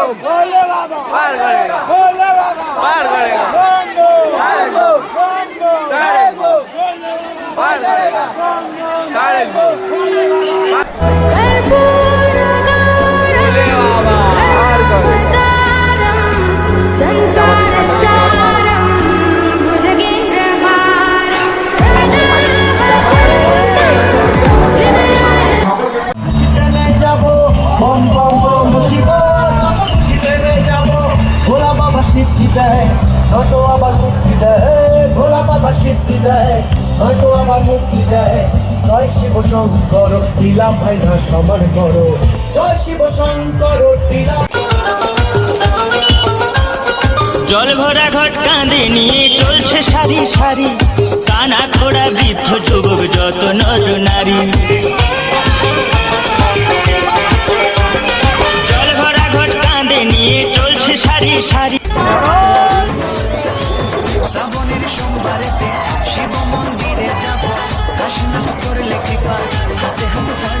भोले बाबा पार करेगा भोले बाबा पार करेगा बंदो बंदो बंदो करेगा पार करेगा সিদ্ধি দেয়, হয়তো মুক্তি দেয়। ভোলা বাবা দেয়, হয়তো মুক্তি দেয়। জয় শিব শঙ্কর করো। জয় শিব শঙ্কর জল ভরা ঘট কাঁদে নিয়ে চলছে সারি সারি। কানা খোড়া বৃদ্ধ যুবক যত নর নারী। জল ভরা ঘট কাঁদে নিয়ে চলছে সারি সারি। কাশীনাথ করলে কৃপা হাতে হাতে